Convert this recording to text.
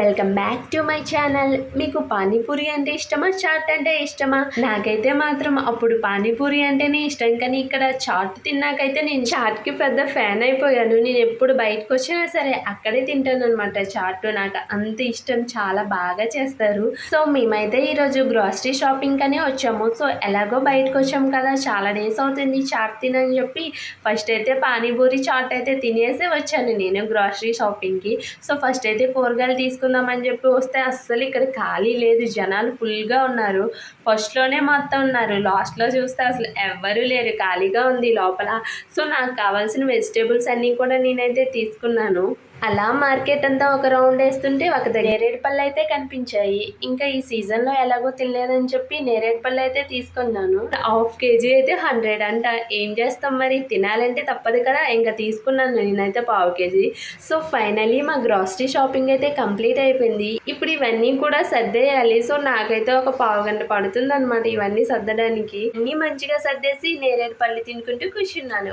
Welcome back to my channel మీకు పానీపూరి అంటే ఇష్టమా? చాట్ అంటే ఇష్టమా? నాకైతే మాత్రం అప్పుడు పానీపూరి అంటేనే ఇష్టం. కానీ ఇక్కడ చాట్ తిన్నాకైతే నేను చాట్కి పెద్ద ఫ్యాన్ అయిపోయాను. నేను ఎప్పుడు బయటకు వచ్చినా సరే అక్కడే తింటాను అనమాట చాట్ నాకు అంత ఇష్టం. చాలా బాగా చేస్తారు. సో మేమైతే ఈరోజు గ్రాసరీ షాపింగ్ కానీ వచ్చాము. సో ఎలాగో బయటకు వచ్చాము కదా. చాలా డేస్ అవుతుంది చాట్ తినని చెప్పి ఫస్ట్ అయితే పానీపూరి చాట్ అయితే తినేసే వచ్చాను నేను గ్రాసరీ షాపింగ్కి సో ఫస్ట్ అయితే కూరగాయలు తీసుకుందామని చెప్పి వస్తే అస్సలు ఇక్కడ ఖాళీ లేదు. జనాలు ఫుల్గా ఉన్నారు. ఫస్ట్లోనే మొత్తం ఉన్నారు. లాస్ట్లో చూస్తే అసలు ఎవ్వరూ లేరు. ఖాళీగా ఉంది లోపల. సో నాకు కావాల్సిన వెజిటేబుల్స్ అన్నీ కూడా నేనైతే తీసుకున్నాను. అలా మార్కెట్ అంతా ఒక రౌండ్ వేస్తుంటే ఒక నేరేడు పళ్ళు అయితే కనిపించాయి. ఇంకా ఈ సీజన్లో ఎలాగో తినలేదని చెప్పి నేరేడు పళ్ళు అయితే తీసుకున్నాను. హాఫ్ కేజీ అయితే హండ్రెడ్ అంట. ఏం చేస్తాం మరి? తినాలంటే తప్పదు కదా. ఇంకా తీసుకున్నాను నేనైతే పావు కేజీ. సో ఫైనలీ మా గ్రాసరీ షాపింగ్ అయితే కంప్లీట్ అయిపోయింది. ఇప్పుడు ఇవన్నీ కూడా సర్దేయాలి. సో నాకైతే ఒక పావు గంట పడుతుంది అనమాట ఇవన్నీ సర్దడానికి. అన్నీ మంచిగా సర్దేసి నేరేడు పళ్ళు తినుకుంటూ కూర్చున్నాను.